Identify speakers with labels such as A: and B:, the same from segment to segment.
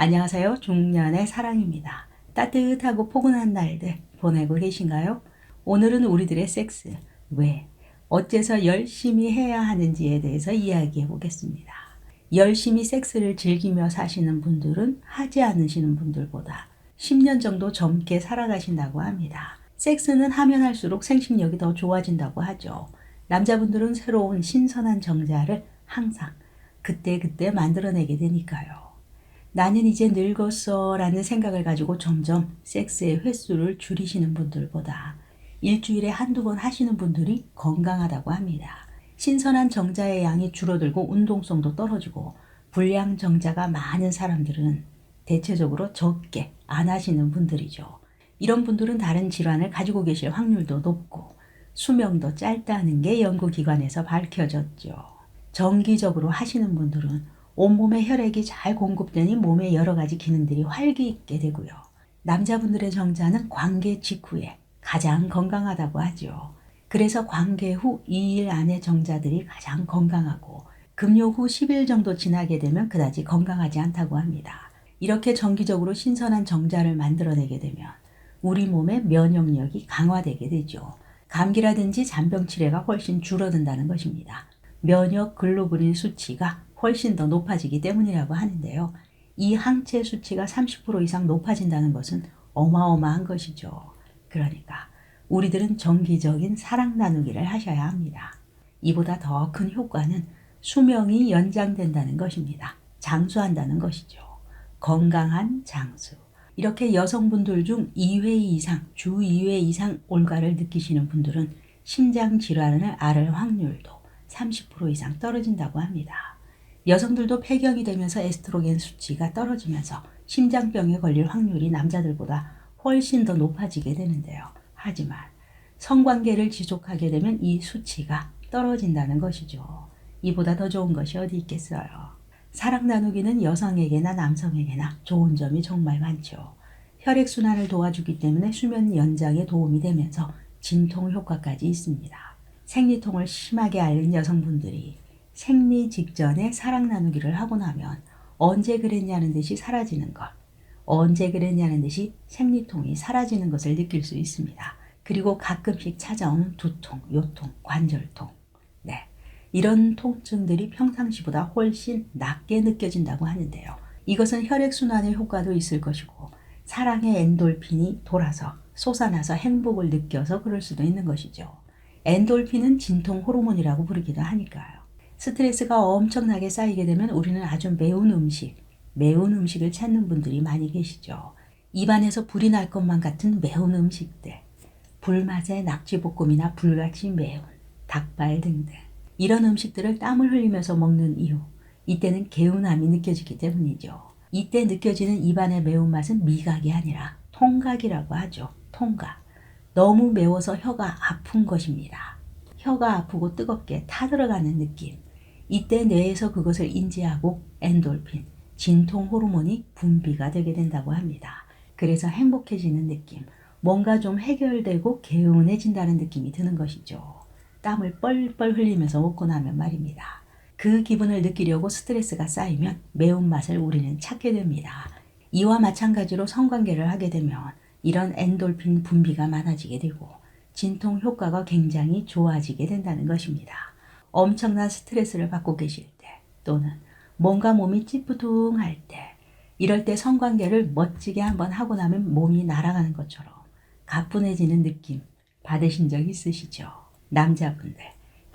A: 안녕하세요. 중년의 사랑입니다. 따뜻하고 포근한 날들 보내고 계신가요? 오늘은 우리들의 섹스, 왜, 어째서 열심히 해야 하는지에 대해서 이야기해 보겠습니다. 열심히 섹스를 즐기며 사시는 분들은 하지 않으시는 분들보다 10년 정도 젊게 살아가신다고 합니다. 섹스는 하면 할수록 생식력이 더 좋아진다고 하죠. 남자분들은 새로운 신선한 정자를 항상 그때그때 만들어내게 되니까요. 나는 이제 늙었어 라는 생각을 가지고 점점 섹스의 횟수를 줄이시는 분들보다 일주일에 한두 번 하시는 분들이 건강하다고 합니다. 신선한 정자의 양이 줄어들고 운동성도 떨어지고 불량 정자가 많은 사람들은 대체적으로 적게 안 하시는 분들이죠. 이런 분들은 다른 질환을 가지고 계실 확률도 높고 수명도 짧다는 게 연구기관에서 밝혀졌죠. 정기적으로 하시는 분들은 온몸에 혈액이 잘 공급되니 몸의 여러 가지 기능들이 활기 있게 되고요. 남자분들의 정자는 관계 직후에 가장 건강하다고 하죠. 그래서 관계 후 2일 안에 정자들이 가장 건강하고 금요 후 10일 정도 지나게 되면 그다지 건강하지 않다고 합니다. 이렇게 정기적으로 신선한 정자를 만들어내게 되면 우리 몸의 면역력이 강화되게 되죠. 감기라든지 잔병 치레가 훨씬 줄어든다는 것입니다. 면역 글로불린 수치가 훨씬 더 높아지기 때문이라고 하는데요. 이 항체 수치가 30% 이상 높아진다는 것은 어마어마한 것이죠. 그러니까 우리들은 정기적인 사랑 나누기를 하셔야 합니다. 이보다 더 큰 효과는 수명이 연장된다는 것입니다. 장수한다는 것이죠. 건강한 장수. 이렇게 여성분들 중 2회 이상, 주 2회 이상 올가를 느끼시는 분들은 심장 질환을 앓을 확률도 30% 이상 떨어진다고 합니다. 여성들도 폐경이 되면서 에스트로겐 수치가 떨어지면서 심장병에 걸릴 확률이 남자들보다 훨씬 더 높아지게 되는데요. 하지만 성관계를 지속하게 되면 이 수치가 떨어진다는 것이죠. 이보다 더 좋은 것이 어디 있겠어요. 사랑 나누기는 여성에게나 남성에게나 좋은 점이 정말 많죠. 혈액순환을 도와주기 때문에 수면 연장에 도움이 되면서 진통 효과까지 있습니다. 생리통을 심하게 앓는 여성분들이 생리 직전에 사랑 나누기를 하고 나면 언제 그랬냐는 듯이 사라지는 것, 언제 그랬냐는 듯이 생리통이 사라지는 것을 느낄 수 있습니다. 그리고 가끔씩 찾아오는 두통, 요통, 관절통. 네. 이런 통증들이 평상시보다 훨씬 낮게 느껴진다고 하는데요. 이것은 혈액순환의 효과도 있을 것이고, 사랑의 엔돌핀이 돌아서 솟아나서 행복을 느껴서 그럴 수도 있는 것이죠. 엔돌핀은 진통 호르몬이라고 부르기도 하니까요. 스트레스가 엄청나게 쌓이게 되면 우리는 아주 매운 음식, 매운 음식을 찾는 분들이 많이 계시죠. 입안에서 불이 날 것만 같은 매운 음식들, 불맛의 낙지볶음이나 불같이 매운 닭발 등등. 이런 음식들을 땀을 흘리면서 먹는 이유, 이때는 개운함이 느껴지기 때문이죠. 이때 느껴지는 입안의 매운맛은 미각이 아니라 통각이라고 하죠. 통각. 너무 매워서 혀가 아픈 것입니다. 혀가 아프고 뜨겁게 타들어가는 느낌. 이때 뇌에서 그것을 인지하고 엔돌핀, 진통 호르몬이 분비가 되게 된다고 합니다. 그래서 행복해지는 느낌, 뭔가 좀 해결되고 개운해진다는 느낌이 드는 것이죠. 땀을 뻘뻘 흘리면서 먹고 나면 말입니다. 그 기분을 느끼려고 스트레스가 쌓이면 매운맛을 우리는 찾게 됩니다. 이와 마찬가지로 성관계를 하게 되면 이런 엔돌핀 분비가 많아지게 되고 진통 효과가 굉장히 좋아지게 된다는 것입니다. 엄청난 스트레스를 받고 계실 때 또는 뭔가 몸이 찌뿌둥할 때 이럴 때 성관계를 멋지게 한번 하고 나면 몸이 날아가는 것처럼 가뿐해지는 느낌 받으신 적 있으시죠? 남자분들.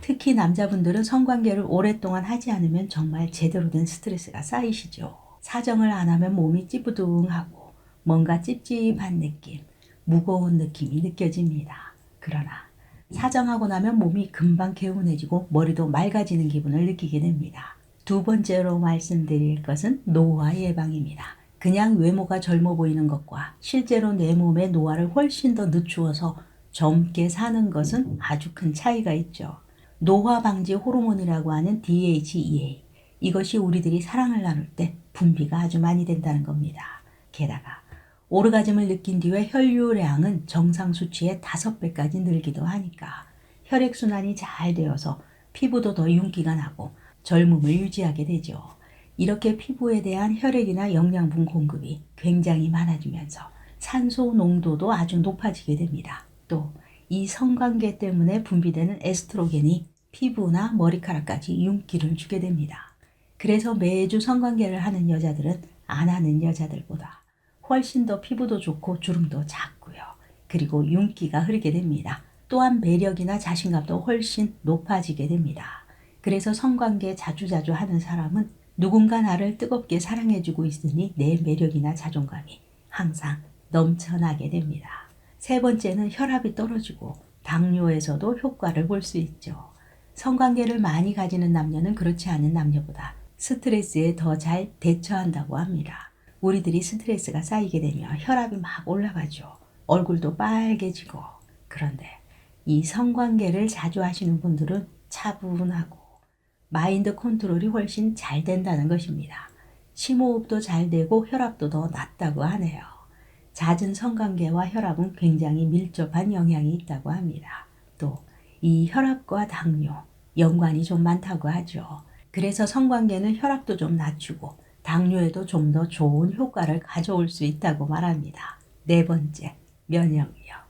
A: 특히 남자분들은 성관계를 오랫동안 하지 않으면 정말 제대로 된 스트레스가 쌓이시죠. 사정을 안 하면 몸이 찌뿌둥하고 뭔가 찝찝한 느낌, 무거운 느낌이 느껴집니다. 그러나 사정하고 나면 몸이 금방 개운해지고 머리도 맑아지는 기분을 느끼게 됩니다. 두 번째로 말씀드릴 것은 노화 예방입니다. 그냥 외모가 젊어 보이는 것과 실제로 내 몸의 노화를 훨씬 더 늦추어서 젊게 사는 것은 아주 큰 차이가 있죠. 노화 방지 호르몬이라고 하는 DHEA. 이것이 우리들이 사랑을 나눌 때 분비가 아주 많이 된다는 겁니다. 게다가 오르가즘을 느낀 뒤에 혈류량은 정상 수치의 5배까지 늘기도 하니까 혈액순환이 잘 되어서 피부도 더 윤기가 나고 젊음을 유지하게 되죠. 이렇게 피부에 대한 혈액이나 영양분 공급이 굉장히 많아지면서 산소 농도도 아주 높아지게 됩니다. 또 이 성관계 때문에 분비되는 에스트로겐이 피부나 머리카락까지 윤기를 주게 됩니다. 그래서 매주 성관계를 하는 여자들은 안 하는 여자들보다 훨씬 더 피부도 좋고 주름도 작고요. 그리고 윤기가 흐르게 됩니다. 또한 매력이나 자신감도 훨씬 높아지게 됩니다. 그래서 성관계 자주자주 하는 사람은 누군가 나를 뜨겁게 사랑해주고 있으니 내 매력이나 자존감이 항상 넘쳐나게 됩니다. 세 번째는 혈압이 떨어지고 당뇨에서도 효과를 볼 수 있죠. 성관계를 많이 가지는 남녀는 그렇지 않은 남녀보다 스트레스에 더 잘 대처한다고 합니다. 우리들이 스트레스가 쌓이게 되면 혈압이 막 올라가죠. 얼굴도 빨개지고. 그런데 이 성관계를 자주 하시는 분들은 차분하고 마인드 컨트롤이 훨씬 잘 된다는 것입니다. 심호흡도 잘 되고 혈압도 더 낮다고 하네요. 잦은 성관계와 혈압은 굉장히 밀접한 영향이 있다고 합니다. 또 이 혈압과 당뇨 연관이 좀 많다고 하죠. 그래서 성관계는 혈압도 좀 낮추고 당뇨에도 좀 더 좋은 효과를 가져올 수 있다고 말합니다. 네 번째, 면역력.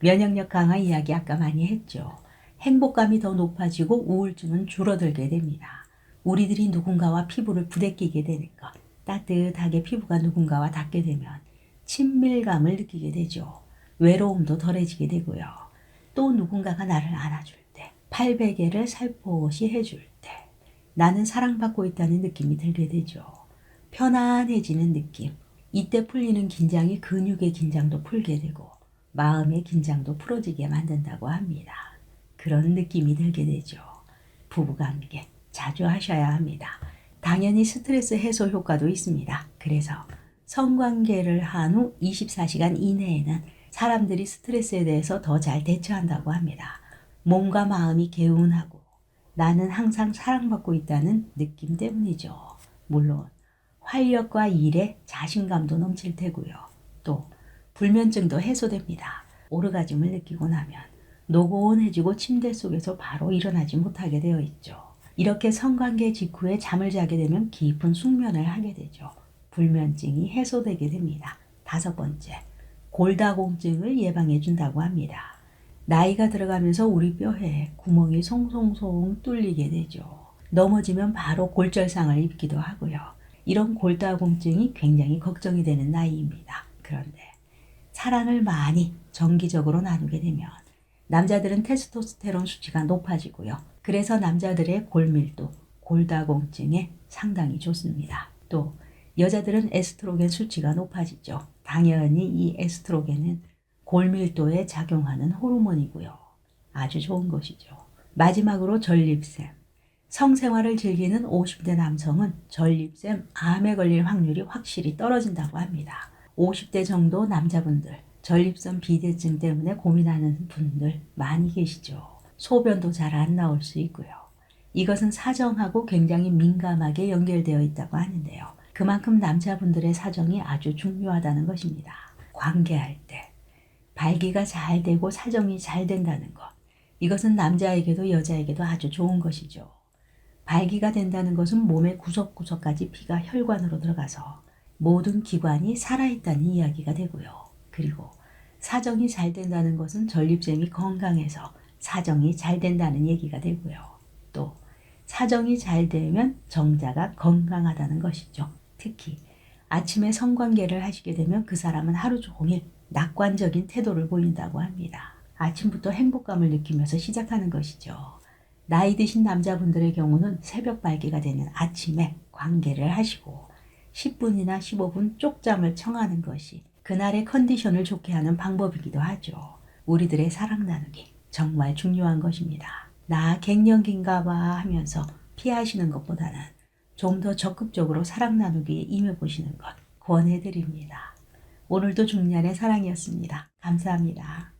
A: 면역력 강화 이야기 아까 많이 했죠. 행복감이 더 높아지고 우울증은 줄어들게 됩니다. 우리들이 누군가와 피부를 부대끼게 것, 따뜻하게 피부가 누군가와 닿게 되면 친밀감을 느끼게 되죠. 외로움도 덜해지게 되고요. 또 누군가가 나를 안아줄 때, 팔베개를 살포시 해줄 때, 나는 사랑받고 있다는 느낌이 들게 되죠. 편안해지는 느낌. 이때 풀리는 긴장이 근육의 긴장도 풀게 되고, 마음의 긴장도 풀어지게 만든다고 합니다. 그런 느낌이 들게 되죠. 부부관계 자주 하셔야 합니다. 당연히 스트레스 해소 효과도 있습니다. 그래서 성관계를 한 후 24시간 이내에는 사람들이 스트레스에 대해서 더 잘 대처한다고 합니다. 몸과 마음이 개운하고 나는 항상 사랑받고 있다는 느낌 때문이죠. 물론 활력과 일에 자신감도 넘칠 테고요. 또 불면증도 해소됩니다. 오르가즘을 느끼고 나면 노곤해지고 침대 속에서 바로 일어나지 못하게 되어 있죠. 이렇게 성관계 직후에 잠을 자게 되면 깊은 숙면을 하게 되죠. 불면증이 해소되게 됩니다. 다섯 번째, 골다공증을 예방해 준다고 합니다. 나이가 들어가면서 우리 뼈에 구멍이 송송송 뚫리게 되죠. 넘어지면 바로 골절상을 입기도 하고요. 이런 골다공증이 굉장히 걱정이 되는 나이입니다. 그런데 사랑을 많이 정기적으로 나누게 되면 남자들은 테스토스테론 수치가 높아지고요. 그래서 남자들의 골밀도, 골다공증에 상당히 좋습니다. 또 여자들은 에스트로겐 수치가 높아지죠. 당연히 이 에스트로겐은 골밀도에 작용하는 호르몬이고요. 아주 좋은 것이죠. 마지막으로 전립샘. 성생활을 즐기는 50대 남성은 전립샘 암에 걸릴 확률이 확실히 떨어진다고 합니다. 50대 정도 남자분들 전립선 비대증 때문에 고민하는 분들 많이 계시죠. 소변도 잘 안 나올 수 있고요. 이것은 사정하고 굉장히 민감하게 연결되어 있다고 하는데요. 그만큼 남자분들의 사정이 아주 중요하다는 것입니다. 관계할 때 발기가 잘 되고 사정이 잘 된다는 것. 이것은 남자에게도 여자에게도 아주 좋은 것이죠. 발기가 된다는 것은 몸의 구석구석까지 피가 혈관으로 들어가서 모든 기관이 살아있다는 이야기가 되고요. 그리고 사정이 잘 된다는 것은 전립腺이 건강해서 사정이 잘 된다는 얘기가 되고요. 또 사정이 잘 되면 정자가 건강하다는 것이죠. 특히 아침에 성관계를 하시게 되면 그 사람은 하루 종일 낙관적인 태도를 보인다고 합니다. 아침부터 행복감을 느끼면서 시작하는 것이죠. 나이 드신 남자분들의 경우는 새벽 발기가 되는 아침에 관계를 하시고 10분이나 15분 쪽잠을 청하는 것이 그날의 컨디션을 좋게 하는 방법이기도 하죠. 우리들의 사랑 나누기 정말 중요한 것입니다. 나 갱년기인가 봐 하면서 피하시는 것보다는 좀 더 적극적으로 사랑 나누기에 임해보시는 것 권해드립니다. 오늘도 중년의 사랑이었습니다. 감사합니다.